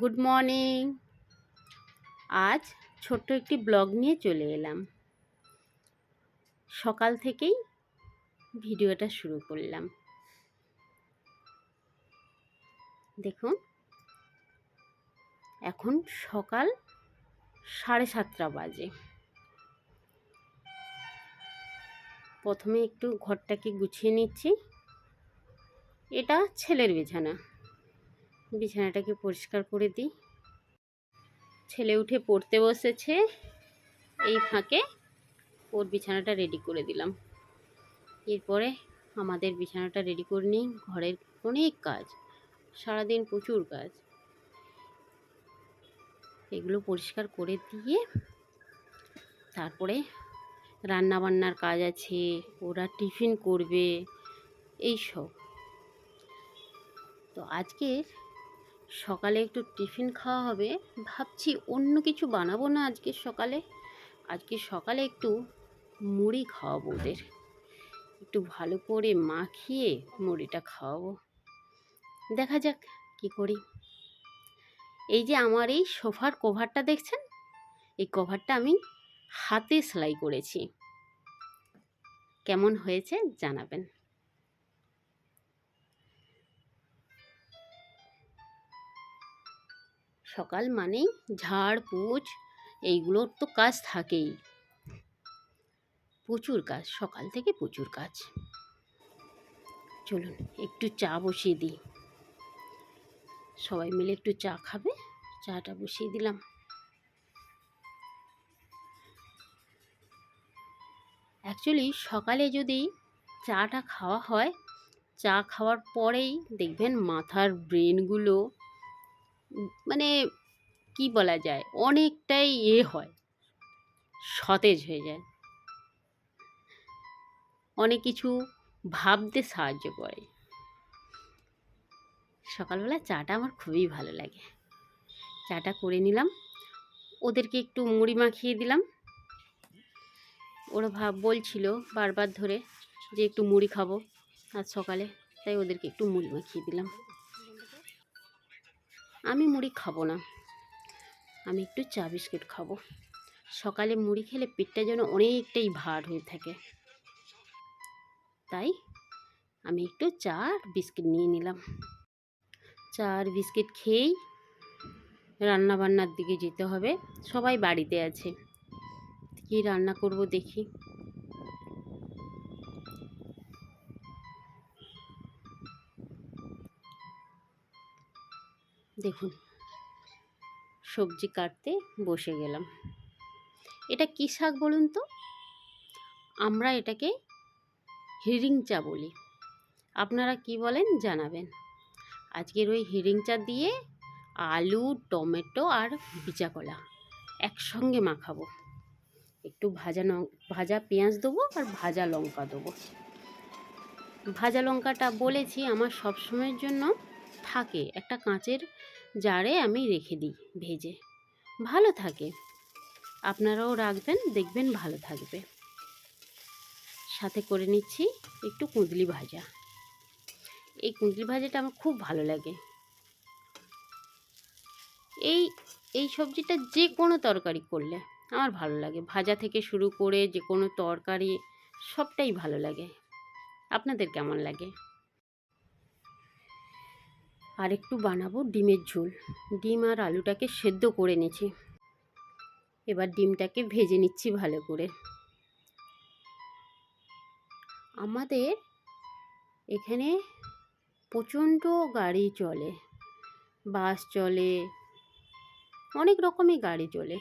Good morning আজ ছোট্ট একটি ব্লগ নিয়ে চলে এলাম। সকাল থেকেই ভিডিওটা শুরু করলাম। দেখুন, এখন সকাল সাড়ে সাতটা বাজে। প্রথমে একটু ঘরটাকে গুছিয়ে নিচ্ছি। এটা ছেলের বিছানা। বিছানাটাকে পরিষ্কার করে দিই? ছেলে উঠে পড়তে বসেছে। এই ফাঁকে ওর বিছানাটা রেডি করে দিলাম। এরপরে আমাদের বিছানাটা রেডি করে নিই। ঘরের অনেক কাজ, সারাদিন প্রচুর কাজ। এগুলো পরিষ্কার করে দিয়ে তারপরে রান্না বান্নার কাজ আছে, ওরা টিফিন করবে, এই সব। তো আজকের সকালে একটু টিফিন খাওয়া হবে। ভাবছি অন্য কিছু বানাবো না আজকে সকালে। আজকে সকালে একটু মুড়ি খাওয়াবো ওদের। একটু ভালো করে মাখিয়ে মুড়িটা খাওয়াবো। দেখা যাক কি করি। এই যে আমার এই সোফার কভারটা দেখছেন? এই কভারটা আমি হাতে সেলাই করেছি। কেমন হয়েছে জানাবেন। সকাল মানেই ঝাড় পুছ এইগুলোর তো কাজ থাকেই। প্রচুর কাজ, সকাল থেকে প্রচুর কাজ। চলুন, একটু চা বসিয়ে দিই। সবাই মিলে একটু চা খাবে, চাটা বসিয়ে দিলাম। অ্যাকচুয়ালি সকালে যদি চাটা খাওয়া হয়, চা খাওয়ার পরেই দেখবেন মাথার ব্রেনগুলো মানে কি বলা যায়? অনেকটাই এ হয়। সতেজ হয়ে যায়। অনেক কিছু ভাবতে সাহায্য করে। সকালবেলা চাটা আমার খুবই ভালো লাগে। চাটা করে নিলাম। ওদেরকে একটু মুড়ি মাখিয়ে দিলাম। ওরা ভাব বলছিল বারবার ধরে যে একটু মুড়ি খাব আজ সকালে, তাই ওদেরকে একটু মুড়ি মাখিয়ে দিলাম। আমি মুড়ি খাব না। আমি একটু চা বিস্কুট খাব। সকালে মুড়ি খেলে পেটটা যেন অনেকটাই ভার হয়ে থাকে। তাই আমি একটু চা আর বিস্কিট নিয়ে নিলাম। চা আর বিস্কিট খেয়েই রান্নাবান্নার দিকে যেতে হবে। সবাই বাড়িতে আছে। কী রান্না করব দেখি। দেখুন। সবজি কাটতে বসে গেলাম। এটা কী শাক বলুন তো? আমরা এটাকে হিরিংচা বলি। আপনারা কি বলেন জানাবেন। আজকের ওই হিরিংচা দিয়ে আলু, টমেটো আর বিচা কলা একসঙ্গে মাখাবো। একটু ভাজা ভাজা পেঁয়াজ দেবো আর ভাজা লঙ্কা দেবো। ভাজা লঙ্কাটা বলেছি আমার সব সময়ের জন্য থাকে। একটা কাঁচের জারে আমি রেখে দিই ভেজে। ভালো থাকে। আপনারাও রাখবেন, দেখবেন ভালো থাকবে। সাথে করে নিচ্ছি একটু কুঁদলি ভাজা। এই কুঁদলি ভাজাটা আমার খুব ভালো লাগে। এই এই সবজিটা যে কোনো তরকারি করলে আমার ভালো লাগে। ভাজা থেকে শুরু করে যে কোনো তরকারি সবটাই ভালো লাগে। আপনাদের কেমন লাগে? আর একটু বানাবো ডিমের ঝোল। ডিম আর আলুটাকে সেদ্ধ করে নিয়েছি। এবার ডিমটাকে ভেজে নিচ্ছি ভালো করে। আমাদের এখানে প্রচণ্ড গাড়ি চলে, বাস চলে, অনেক রকমই গাড়ি চলে।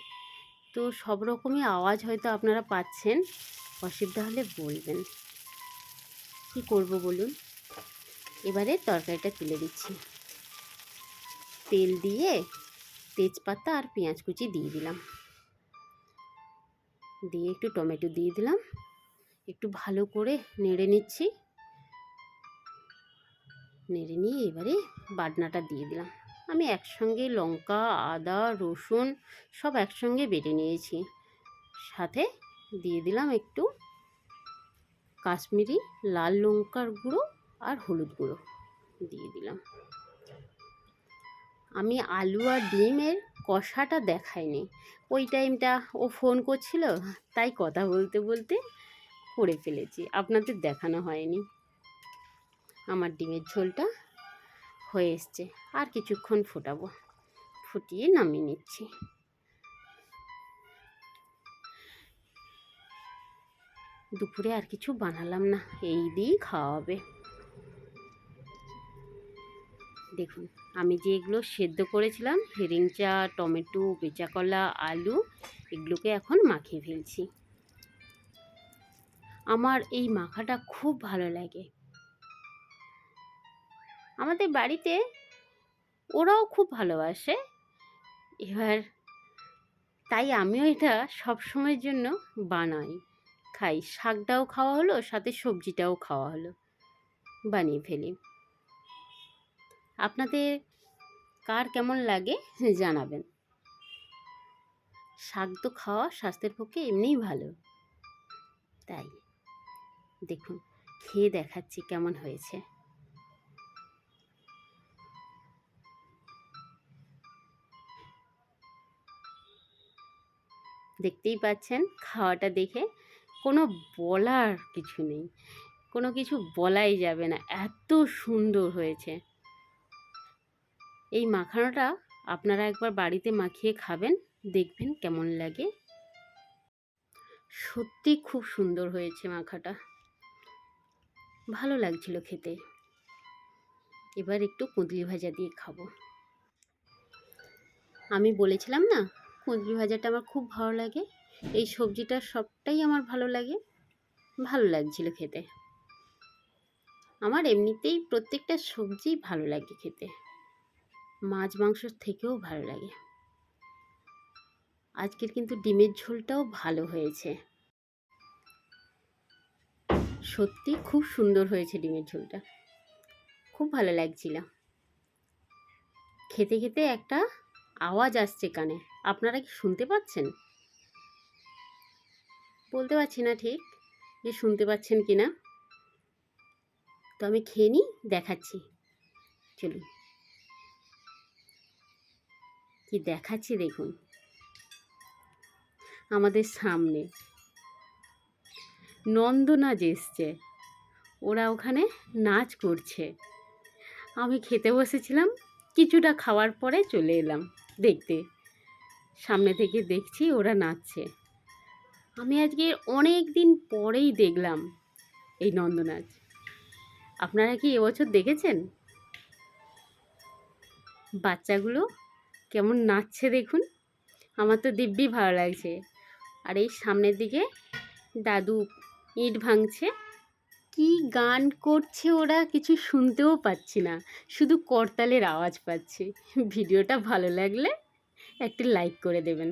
তো সব রকমই আওয়াজ হয়তো আপনারা পাচ্ছেন, অসুবিধা হলে বলবেন। কি করব বলুন? এবারে তরকারিটা তুলে দিচ্ছি। তেল দিয়ে তেজপাতা আর পেঁয়াজ কুচি দিয়ে দিলাম। দিয়ে একটু টমেটো দিয়ে দিলাম। একটু ভালো করে নেড়ে নিচ্ছি। নেড়ে নিয়ে এবারে বাটনাটা দিয়ে দিলাম। আমি একসঙ্গে লঙ্কা, আদা, রসুন সব একসঙ্গে বেটে নিয়েছি। সাথে দিয়ে দিলাম একটু কাশ্মীরি লাল লঙ্কার গুঁড়ো আর হলুদ গুঁড়ো দিয়ে দিলাম। আমি আলু আর ডিমের কষাটা দেখাইনি। ওই টাইমটা ও ফোন করছিল, তাই কথা বলতে বলতে করে ফেলেছি। আপনাদের দেখানো হয়নি। আমার ডিমের ঝোলটা হয়ে এসছে। আর কিছুক্ষণ ফোটাবো। ফুটিয়ে নামিয়ে নিচ্ছি। দুপুরে আর কিছু বানালাম না। এই দিয়েই খাওয়া হবে। দেখুন, আমি যে এগুলো সেদ্ধ করেছিলাম, হেরিংচা, টমেটো, বেচাকলা, আলু, এগুলোকে এখন মাখিয়ে ফেলছি। আমার এই মাখাটা খুব ভালো লাগে। আমাদের বাড়িতে ওরাও খুব ভালোবাসে। এবার তাই আমিও এটা সব সময়ের জন্য বানাই। খাই, শাকটাও খাওয়া হলো, সাথে সবজিটাও খাওয়া হলো, বানিয়ে ফেলি। আপনাদের কার কেমন লাগে জানাবেন। শাক তো খাওয়া স্বাস্থ্যের পক্ষে এমনিই ভালো। তাই দেখুন, খেয়ে দেখাচ্ছি কেমন হয়েছে। দেখতেই পাচ্ছেন, খাওয়াটা দেখে কোনো বলার কিছু নেই। কোনো কিছু বলাই যাবে না। এত সুন্দর হয়েছে। এই মাখানোটা আপনারা একবার বাড়িতে মাখিয়ে খাবেন, দেখবেন কেমন লাগে। সত্যি খুব সুন্দর হয়েছে মাখাটা। ভালো লাগছিল খেতে। এবার একটু কুঁদলি ভাজা দিয়ে খাব। আমি বলেছিলাম না কুঁদলি ভাজাটা আমার খুব ভালো লাগে। এই সবজিটা সবটাই আমার ভালো লাগে। ভালো লাগছিল খেতে। আমার এমনিতেই প্রত্যেকটা সবজি ভালো লাগে খেতে। মাছ মাংস থেকেও ভালো লাগে। আজকের কিন্তু ডিমের ঝোলটাও ভালো হয়েছে। সত্যি খুব সুন্দর হয়েছে ডিমের ঝোলটা। খুব ভালো লাগছিল। খেতে খেতে একটা আওয়াজ আসছে কানে। আপনারা কি শুনতে পাচ্ছেন? বলতে পারছি না ঠিক যে শুনতে পাচ্ছেন কি না তো আমি খেয়ে নিই, দেখাচ্ছি। চলুন। কি দেখাচ্ছি দেখুন। আমাদের সামনে। নন্দনাজ এসছে। ওরা ওখানে নাচ করছে। আমি খেতে বসেছিলাম, কিছুটা খাওয়ার পরে চলে এলাম দেখতে। সামনে থেকে দেখছি ওরা নাচছে। আমি আজকে অনেক দিন পরেই দেখলাম এই নন্দনাচ আপনারা কি এবছর দেখেছেন? বাচ্চাগুলো কেমন নাচছে দেখুন। আমার তো দিব্যি ভালো লাগছে। আর এই সামনের দিকে দাদু ইট ভাঙছে। কি গান করছে ওরা কিছু শুনতেও পাচ্ছি না। শুধু করতালের আওয়াজ পাচ্ছি। ভিডিওটা ভালো লাগলে একটি লাইক করে দেবেন।